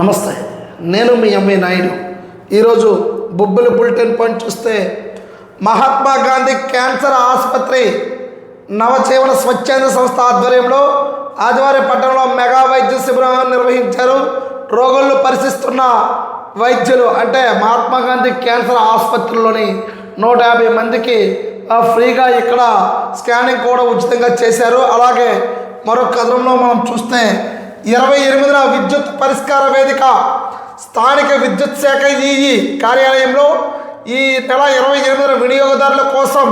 నమస్తే నేను మీ ఎంఏ నాయుడు. ఈరోజు బొబ్బుల బులెటిన్ పాయింట్ చూస్తే మహాత్మా గాంధీ క్యాన్సర్ ఆసుపత్రి నవజీవన స్వచ్ఛంద సంస్థ ఆధ్వర్యంలో ఆదివారం పట్టణంలో మెగా వైద్య శిబిరం నిర్వహించారు. రోగులను పరిశీలిస్తున్న వైద్యులు అంటే మహాత్మా గాంధీ క్యాన్సర్ ఆసుపత్రిలోని నూట యాభై మందికి ఫ్రీగా ఇక్కడ స్కానింగ్ కూడా ఉచితంగా చేశారు. అలాగే మరో కథనంలో మనం చూస్తే ఇరవై ఎనిమిదిన విద్యుత్ పరిష్కార వేదిక స్థానిక విద్యుత్ శాఖ ఈఈ కార్యాలయంలో ఈ నెల ఇరవై ఎనిమిదిన వినియోగదారుల కోసం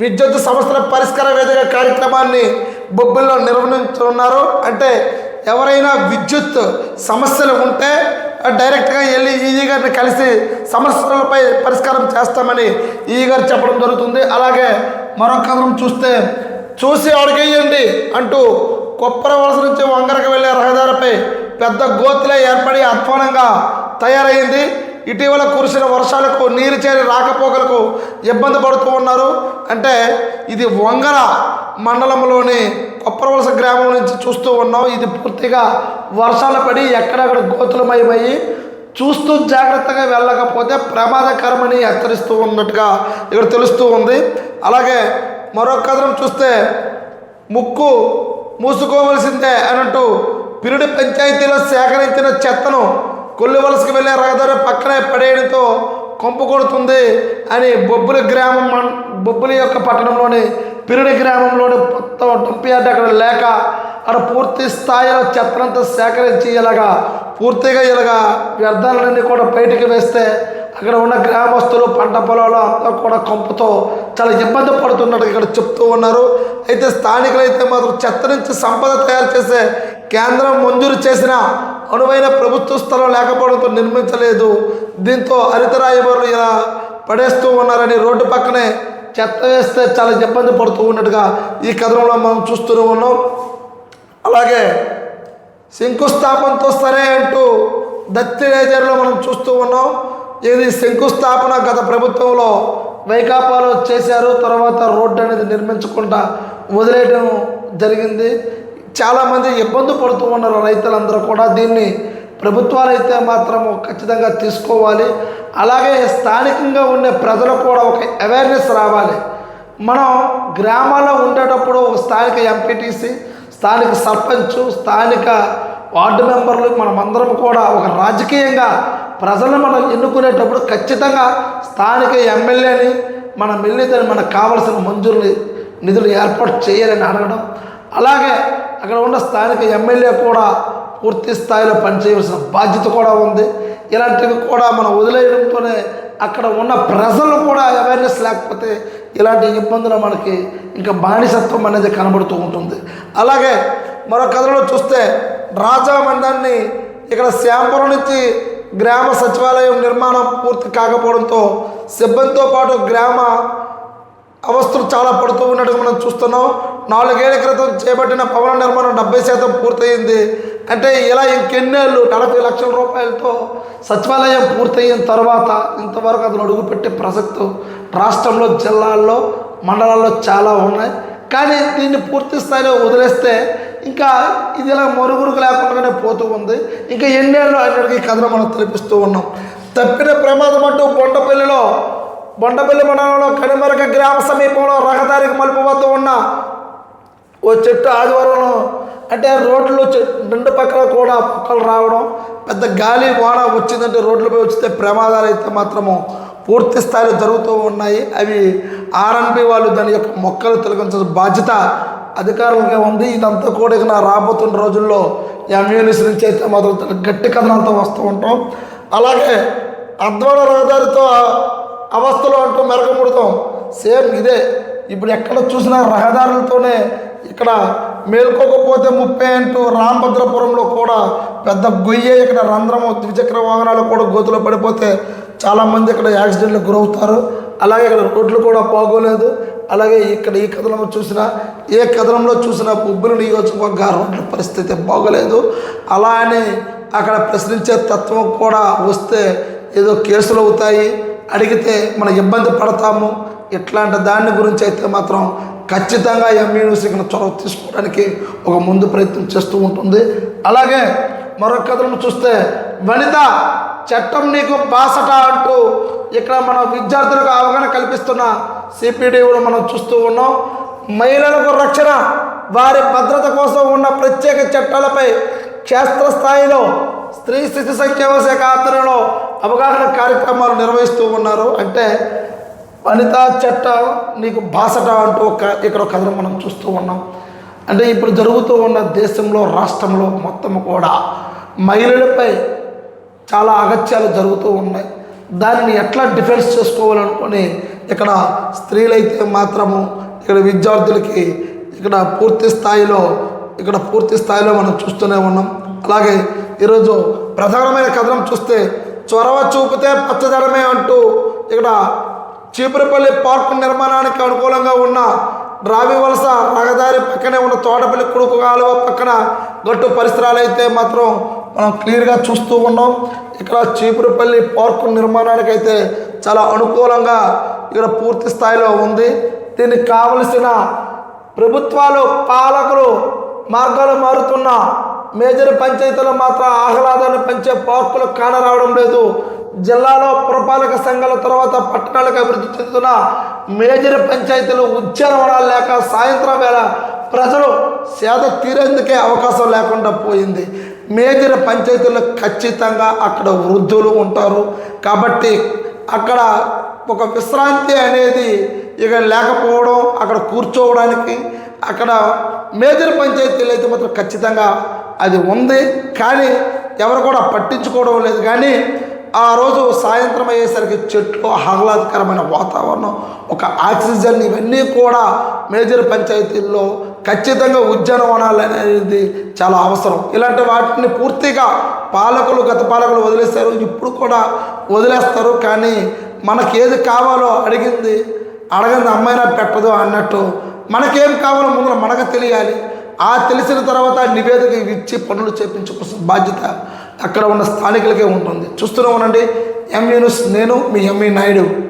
విద్యుత్ సమస్యల పరిష్కార వేదిక కార్యక్రమాన్ని బొబ్బుల్లో నిర్వహించనున్నారు. అంటే ఎవరైనా విద్యుత్ సమస్యలు ఉంటే డైరెక్ట్గా వెళ్ళి ఈఈ గారిని కలిసి సమస్యలపై పరిష్కారం చేస్తామని ఈఈ గారు చెప్పడం జరుగుతుంది. అలాగే మరొక కథనం చూస్తే చూసి అడిగేయండి అంటూ కొప్పర వలస నుంచి వంగరకు వెళ్ళే రహదారిపై పెద్ద గోతిలే ఏర్పడి అధ్వానంగా తయారైంది. ఇటీవల కురిసిన వర్షాలకు నీరు చేరి రాకపోకలకు ఇబ్బంది పడుతూ ఉన్నారు. అంటే ఇది వంగర మండలంలోని కొప్పరవలస గ్రామం నుంచి చూస్తూ ఉన్నాం. ఇది పూర్తిగా వర్షాలు పడి ఎక్కడెక్కడ గోతులమయమయ్యి చూస్తూ జాగ్రత్తగా వెళ్ళకపోతే ప్రమాదకరమని హెచ్చరిస్తూ ఉన్నట్టుగా ఇక్కడ తెలుస్తూ ఉంది. అలాగే మరో కథనం చూస్తే ముక్కు మూసుకోవలసిందే అనంటూ పిరుడి పంచాయతీలో సేకరించిన చెత్తను కొల్లివలసకు వెళ్ళే రహదారి పక్కనే పడేయడంతో కొంపు కొడుతుంది అని బొబ్బుల గ్రామం బొబ్బుల బొబ్బులి యొక్క పట్టణంలోని పిరుడి గ్రామంలోని మొత్తం డంప్ యార్డ్ అక్కడ లేక అక్కడ పూర్తి స్థాయిలో చెత్తనంతా సేకరించి ఇలాగా పూర్తిగా ఇలాగా వ్యర్థాలన్నీ కూడా బయటికి వేస్తే అక్కడ ఉన్న గ్రామస్తులు పంట పొలాలు అంతా కూడా కంపుతో చాలా ఇబ్బంది పడుతున్నట్టు ఇక్కడ చెప్తూ ఉన్నారు. అయితే స్థానికులు అయితే మాత్రం చెత్త నుంచి సంపద తయారు చేసే కేంద్రం మంజూరు చేసిన అనువైన ప్రభుత్వ స్థలం లేకపోవడంతో నిర్మించలేదు. దీంతో హరితరాయబరులు ఇలా పడేస్తూ ఉన్నారని రోడ్డు పక్కనే చెత్త వేస్తే చాలా ఇబ్బంది పడుతూ ఉన్నట్టుగా ఈ కథనంలో మనం చూస్తూనే ఉన్నాం. అలాగే శంకుస్థాపనతో సరే అంటూ దత్తి రేజర్లో మనం చూస్తూ ఉన్నాం. ఇది శంకుస్థాపన గత ప్రభుత్వంలో వైకాపాలో చేశారు తర్వాత రోడ్డు అనేది నిర్మించకుండా వదిలేయడం జరిగింది. చాలామంది ఇబ్బంది పడుతూ ఉన్నారు రైతులందరూ కూడా. దీన్ని ప్రభుత్వాలు అయితే మాత్రం ఖచ్చితంగా తీసుకోవాలి. అలాగే స్థానికంగా ఉండే ప్రజలకు కూడా ఒక అవేర్నెస్ రావాలి. మనం గ్రామాల్లో ఉండేటప్పుడు స్థానిక ఎంపీటీసీ స్థానిక సర్పంచ్ స్థానిక వార్డు మెంబర్లు మనమందరం కూడా ఒక రాజకీయంగా ప్రజలను మనం ఎన్నుకునేటప్పుడు ఖచ్చితంగా స్థానిక ఎమ్మెల్యేని మనం వెళ్ళి మనకు కావలసిన మంజూరుని నిధులు ఏర్పాటు చేయాలని అడగడం. అలాగే అక్కడ ఉన్న స్థానిక ఎమ్మెల్యే కూడా పూర్తి స్థాయిలో పనిచేయవలసిన బాధ్యత కూడా ఉంది. ఇలాంటివి కూడా మనం వదిలేయడంతోనే అక్కడ ఉన్న ప్రజలు కూడా అవేర్నెస్ లేకపోతే ఇలాంటి ఇబ్బందులు మనకి ఇంకా బానిసత్వం అనేది కనబడుతూ ఉంటుంది. అలాగే మరో కథలో చూస్తే రాజా మండలాన్ని ఇక్కడ శ్యాంపురం నుంచి గ్రామ సచివాలయం నిర్మాణం పూర్తి కాకపోవడంతో సిబ్బందితో పాటు గ్రామ అవస్థలు చాలా పడుతూ ఉన్నట్టుగా మనం చూస్తున్నాం. నాలుగేళ్ళ క్రితం చేపట్టిన భవన నిర్మాణం డెబ్బై శాతం పూర్తయింది. అంటే ఇలా ఇంకెన్నేళ్ళు నలభై లక్షల రూపాయలతో సచివాలయం పూర్తయిన తర్వాత ఇంతవరకు అతను అడుగుపెట్టే ప్రసక్తి రాష్ట్రంలో జిల్లాల్లో మండలాల్లో చాలా ఉన్నాయి. కానీ దీన్ని పూర్తి స్థాయిలో వదిలేస్తే ఇంకా ఇది ఇలా మరుగురుకు లేకుండానే పోతూ ఉంది. ఇంకా ఎన్నేళ్ళు అనేటికి ఈ కథను మనం తెలిపిస్తూ ఉన్నాం. తప్పిన ప్రమాదం అంటూ బొండపల్లిలో బొండపల్లి మండలంలో కనిమరక గ్రామ సమీపంలో రహదారికి మలుపు వద్ద ఉన్న ఓ చెట్టు ఆదివారంలో అంటే రోడ్లు చె- రెండు పక్కల కూడా పక్కలు రావడం పెద్ద గాలి వాన వచ్చిందంటే రోడ్లపై వచ్చితే ప్రమాదాలు అయితే మాత్రము పూర్తి స్థాయిలో జరుగుతూ ఉన్నాయి. అవి ఆర్ఎన్బి వాళ్ళు దాని యొక్క మొక్కలు తొలగించాల్సిన బాధ్యత అధికారంగా ఉంది. ఇదంతా కూడా ఇక నా రాబోతున్న రోజుల్లో ఎంయూనిస్ నుంచి అయితే మాత్రం గట్టి కథనంతా వస్తూ ఉంటాం. అలాగే అద్వాన రహదారితో అవస్థలో అంటూ మెరగముడతాం. సేమ్ ఇదే. ఇప్పుడు ఎక్కడ చూసినా రహదారులతోనే ఇక్కడ మేల్కోకపోతే ముప్పై అంటూ రామభద్రపురంలో కూడా పెద్ద గొయ్యే ఇక్కడ రంధ్రము ద్విచక్ర వాహనాలు కూడా గోతులో పడిపోతే చాలామంది ఇక్కడ యాక్సిడెంట్లకు గురవుతారు. అలాగే ఇక్కడ రోడ్లు కూడా బాగోలేదు. అలాగే ఇక్కడ ఈ కథనంలో చూసినా ఏ కథనంలో చూసినా బొబ్బులు నియోజకవర్గ రోడ్ల పరిస్థితి బాగోలేదు. అలా అని అక్కడ ప్రశ్నించే తత్వం కూడా వస్తే ఏదో కేసులు అవుతాయి. అడిగితే మనం ఇబ్బంది పడతాము. ఇట్లాంటి దాని గురించి అయితే మాత్రం ఖచ్చితంగా ఎంయూనివర్సిటీ చొరవ తీసుకోవడానికి ఒక ముందు ప్రయత్నం చేస్తూ ఉంటుంది. అలాగే మరొక కథలను చూస్తే వనిత చట్టం నీకు బాసట అంటూ ఇక్కడ మన విద్యార్థులకు అవగాహన కల్పిస్తున్న సిపిడిని మనం చూస్తూ ఉన్నాం. మహిళలకు రక్షణ వారి భద్రత కోసం ఉన్న ప్రత్యేక చట్టాలపై క్షేత్రస్థాయిలో స్త్రీ శిశు సంక్షేమ శాఖ ఆధ్వర్యంలో అవగాహన కార్యక్రమాలు నిర్వహిస్తూ ఉన్నారు. అంటే వనితా చట్టం నీకు బాసట అంటూ ఒక ఇక్కడ కథను మనం చూస్తూ ఉన్నాం. అంటే ఇప్పుడు జరుగుతూ ఉన్న దేశంలో రాష్ట్రంలో మొత్తం కూడా మహిళలపై చాలా అగత్యాలు జరుగుతూ ఉన్నాయి. దానిని ఎట్లా డిఫెన్స్ చేసుకోవాలనుకుని ఇక్కడ స్త్రీలైతే మాత్రము ఇక్కడ విద్యార్థులకి ఇక్కడ పూర్తి స్థాయిలో ఇక్కడ పూర్తి స్థాయిలో మనం చూస్తూనే ఉన్నాం. అలాగే ఈరోజు ప్రధానమైన కథనం చూస్తే చొరవ చూపితే పచ్చదనమే అంటూ ఇక్కడ చీపురపల్లి పార్క్ నిర్మాణానికి అనుకూలంగా ఉన్న రావి వలస రహదారి పక్కనే ఉన్న తోటపల్లి కుడుకు కాలువ పక్కన గట్టు పరిసరాలు అయితే మాత్రం మనం క్లియర్గా చూస్తూ ఉన్నాం. ఇక్కడ చీపురుపల్లి పార్క్ నిర్మాణానికి అయితే చాలా అనుకూలంగా ఇక్కడ పూర్తి స్థాయిలో ఉంది. దీనికి కావలసిన ప్రభుత్వాలు పాలకులు మార్గాలు మారుతున్న మేజర్ పంచాయతీలు మాత్రం ఆహ్లాదాన్ని పెంచే పార్కులు కానరావడం లేదు. జిల్లాలో పురపాలక సంఘాల తర్వాత పట్టణాలకు అభివృద్ధి చెందుతున్న మేజర్ పంచాయతీలు ఉద్యానవనాలు లేక సాయంత్రం వేళ ప్రజలు సేద తీరేందుకే అవకాశం లేకుండా పోయింది. మేజర్ పంచాయతీల్లో ఖచ్చితంగా అక్కడ వృద్ధులు ఉంటారు. కాబట్టి అక్కడ ఒక విశ్రాంతి అనేది ఇక లేకపోవడం అక్కడ కూర్చోవడానికి అక్కడ మేజర్ పంచాయతీలు అయితే మాత్రం ఖచ్చితంగా అది ఉంది. కానీ ఎవరు కూడా పట్టించుకోవడం లేదు. కానీ ఆ రోజు సాయంత్రం అయ్యేసరికి చెట్లు ఆహ్లాదకరమైన వాతావరణం ఒక ఆక్సిజన్ ఇవన్నీ కూడా మేజర్ పంచాయతీల్లో ఖచ్చితంగా ఉద్యానవనాలు అనేది చాలా అవసరం. ఇలాంటి వాటిని పూర్తిగా పాలకులు గత పాలకులు వదిలేస్తారు. ఇప్పుడు కూడా వదిలేస్తారు. కానీ మనకి ఏది కావాలో అడిగింది అడగంది అమ్మాయినా పెట్టదు అన్నట్టు మనకేం కావాలో ముందు మనకు తెలియాలి. ఆ తెలిసిన తర్వాత నివేదిక ఇచ్చి పనులు చేపించుకోవాల్సిన బాధ్యత అక్కడ ఉన్న స్థానికులకే ఉంటుంది. చూస్తూనే ఉండండి. ఎంఈ న్యూస్ నేను మీ ఎంఈ నాయుడు.